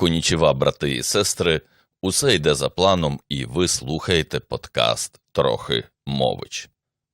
Конічева, брати і сестри, усе йде за планом, і ви слухаєте подкаст Трохи мович.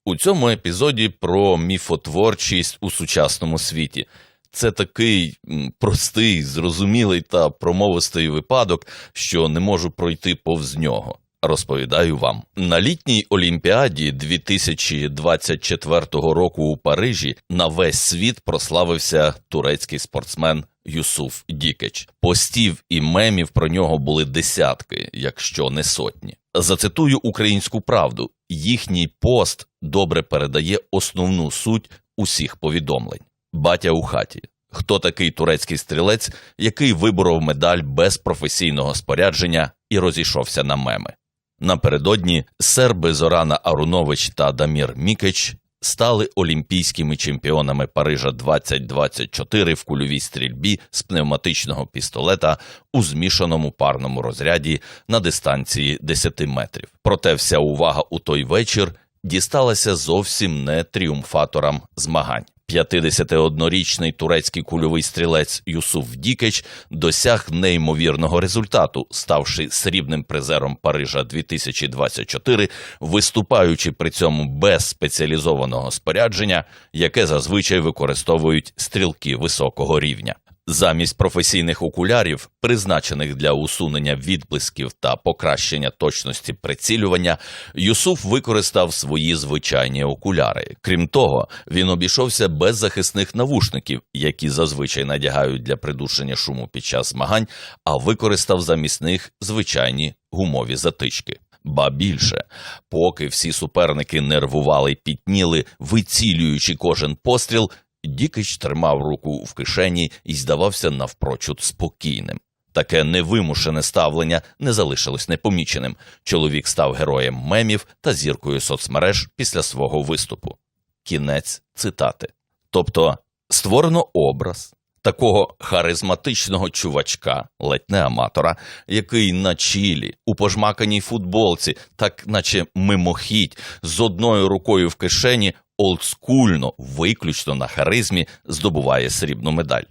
У цьому епізоді про міфотворчість у сучасному світі. Це такий простий, зрозумілий та промовистий випадок, що не можу пройти повз нього. Розповідаю вам на літній олімпіаді 2024 року у Парижі на весь світ прославився турецький спортсмен Юсуф Дікеч. Постів і мемів про нього були десятки, якщо не сотні. Зацитую українську правду: їхній пост добре передає основну суть усіх повідомлень. Батя у хаті. Хто такий турецький стрілець, який виборов медаль без професійного спорядження і розійшовся на меми? Напередодні серби Зорана Арунович та Дамір Мікеч стали олімпійськими чемпіонами Парижа 2024 в кульовій стрільбі з пневматичного пістолета у змішаному парному розряді на дистанції 10 метрів. Проте вся увага у той вечір дісталася зовсім не тріумфаторам змагань. 51-річний турецький кульовий стрілець Юсуф Дікеч досяг неймовірного результату, ставши срібним призером Парижа 2024, виступаючи при цьому без спеціалізованого спорядження, яке зазвичай використовують стрілки високого рівня. Замість професійних окулярів, призначених для усунення відблисків та покращення точності прицілювання, Юсуф використав свої звичайні окуляри. Крім того, він обійшовся без захисних навушників, які зазвичай надягають для придушення шуму під час змагань, а використав замість них звичайні гумові затички. Ба більше, поки всі суперники нервували й пітніли, вицілюючи кожен постріл, Дікич тримав руку в кишені і здавався навпрочуд спокійним. Таке невимушене ставлення не залишилось непоміченим. Чоловік став героєм мемів та зіркою соцмереж після свого виступу. Кінець цитати. Тобто створено образ такого харизматичного чувачка, ледь не аматора, який на чілі, у пожмаканій футболці, так наче мимохідь, з одною рукою в кишені олдскульно, виключно на харизмі, здобуває срібну медаль.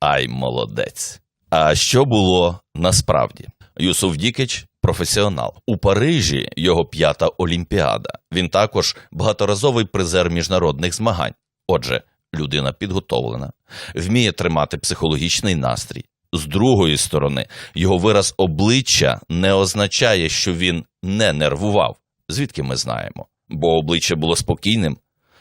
Ай, молодець. А що було насправді? Юсуф Дікич професіонал. У Парижі його п'ята олімпіада. Він також багаторазовий призер міжнародних змагань. Отже, людина підготовлена, вміє тримати психологічний настрій. З другої сторони, його вираз обличчя не означає, що він не нервував. Звідки ми знаємо? Бо обличчя було спокійним.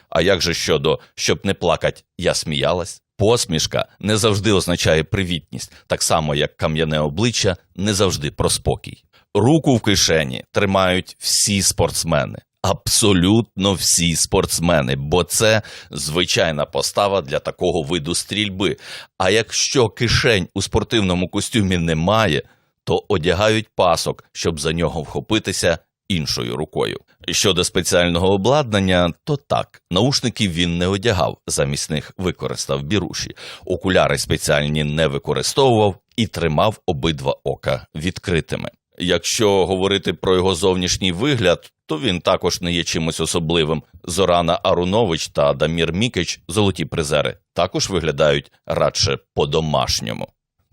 А як же щодо щоб не плакать, я сміялась? Посмішка не завжди означає привітність, так само як кам'яне обличчя не завжди про спокій. Руку в кишені тримають всі спортсмени. Абсолютно всі спортсмени, бо це звичайна постава для такого виду стрільби. А якщо кишень у спортивному костюмі немає, то одягають пасок, щоб за нього вхопитися іншою рукою. Щодо спеціального обладнання, то так, наушників він не одягав, замість них використав біруші, окуляри спеціальні не використовував і тримав обидва ока відкритими. Якщо говорити про його зовнішній вигляд, то він також не є чимось особливим. Зорана Арунович та Дамір Мікич, золоті призери, також виглядають радше по-домашньому.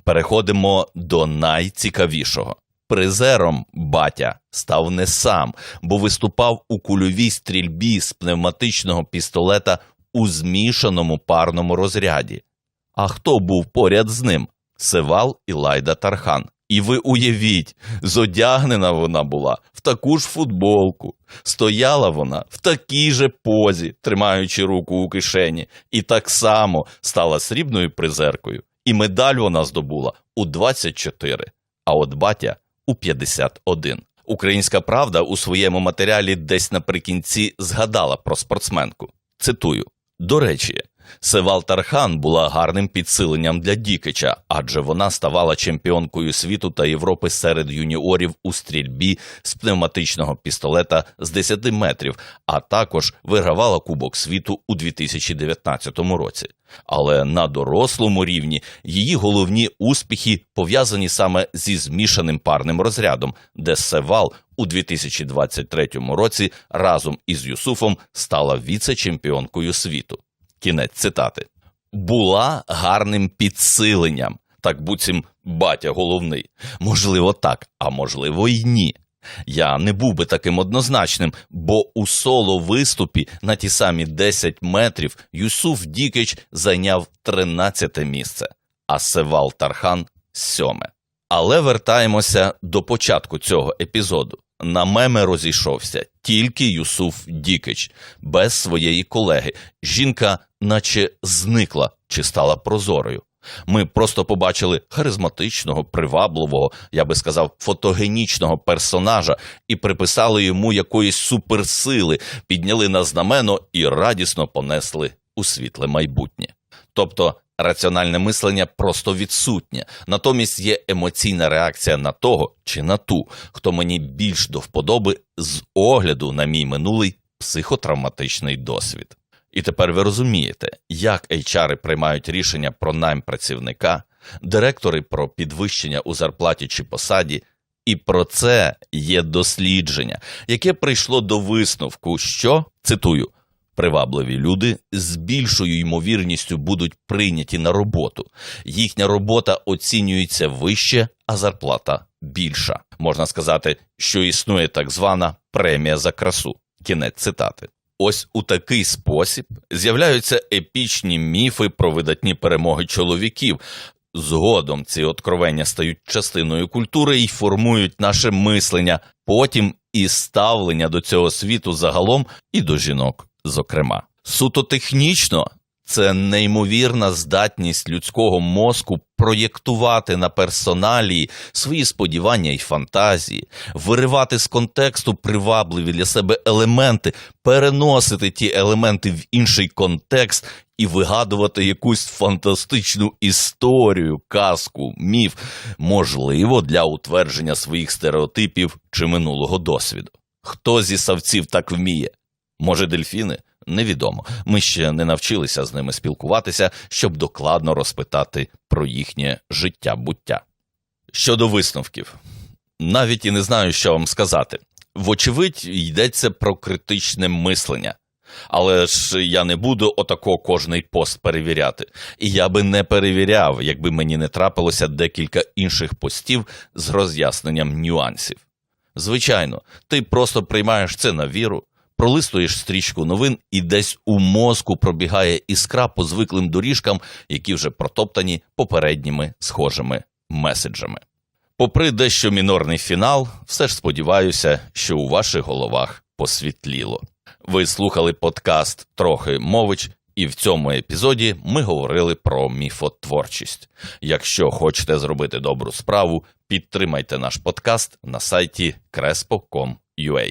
Переходимо до найцікавішого. Призером батя став не сам, бо виступав у кульовій стрільбі з пневматичного пістолета у змішаному парному розряді. А хто був поряд з ним? Севал і Лайда Тархан. І ви уявіть, зодягнена вона була в таку ж футболку, стояла вона в такій же позі, тримаючи руку у кишені, і так само стала срібною призеркою. І медаль вона здобула у 24, а от батя у 51. Українська правда у своєму матеріалі десь наприкінці згадала про спортсменку. Цитую: до речі, Севал Тархан була гарним підсиленням для Дікича, адже вона ставала чемпіонкою світу та Європи серед юніорів у стрільбі з пневматичного пістолета з 10 метрів, а також вигравала Кубок світу у 2019 році. Але на дорослому рівні її головні успіхи пов'язані саме зі змішаним парним розрядом, де Севал у 2023 році разом із Юсуфом стала віце-чемпіонкою світу. Кінець цитати. Була гарним підсиленням. так буцім батя головний. Можливо, так, а можливо, й ні. Я не був би таким однозначним, бо у соло виступі на ті самі 10 метрів Юсуф Дікич зайняв 13 місце, а Севал Тархан сьоме. Але вертаємося до початку цього епізоду. На меми розійшовся тільки Юсуф Дікич, без своєї колеги. Жінка, наче зникла чи стала прозорою. Ми просто побачили харизматичного, привабливого, я би сказав, фотогенічного персонажа і приписали йому якоїсь суперсили, підняли на знамено і радісно понесли у світле майбутнє. Тобто раціональне мислення просто відсутнє, натомість є емоційна реакція на того чи на ту, хто мені більш до вподоби з огляду на мій минулий психотравматичний досвід. І тепер ви розумієте, як HR приймають рішення про найм працівника, директори про підвищення у зарплаті чи посаді. І про це є дослідження, яке прийшло до висновку, що цитую. Привабливі люди з більшою ймовірністю будуть прийняті на роботу. Їхня робота оцінюється вище, а зарплата більша. Можна сказати, що існує так звана премія за красу. Кінець цитати. Ось у такий спосіб з'являються епічні міфи про видатні перемоги чоловіків. Згодом ці откровення стають частиною культури і формують наше мислення, потім і ставлення до цього світу загалом і до жінок, зокрема. Суто технічно це неймовірна здатність людського мозку проєктувати на персоналії свої сподівання і фантазії, виривати з контексту привабливі для себе елементи, переносити ті елементи в інший контекст і вигадувати якусь фантастичну історію, казку, міф, можливо, для утвердження своїх стереотипів чи минулого досвіду. Хто зі савців так вміє? Може, дельфіни? Невідомо. Ми ще не навчилися з ними спілкуватися, щоб докладно розпитати про їхнє життя буття. Щодо висновків, навіть і не знаю, що вам сказати. Вочевидь, йдеться про критичне мислення. Але ж я не буду отако кожний пост перевіряти. І я би не перевіряв, якби мені не трапилося декілька інших постів з роз'ясненням нюансів. Звичайно, ти просто приймаєш це на віру, пролистуєш стрічку новин, і десь у мозку пробігає іскра по звиклим доріжкам, які вже протоптані попередніми схожими меседжами. Попри дещо мінорний фінал, все ж сподіваюся, що у ваших головах посвітліло. Ви слухали подкаст Трохи мович, і в цьому епізоді ми говорили про міфотворчість. Якщо хочете зробити добру справу, підтримайте наш подкаст на сайті crespo.com.ua.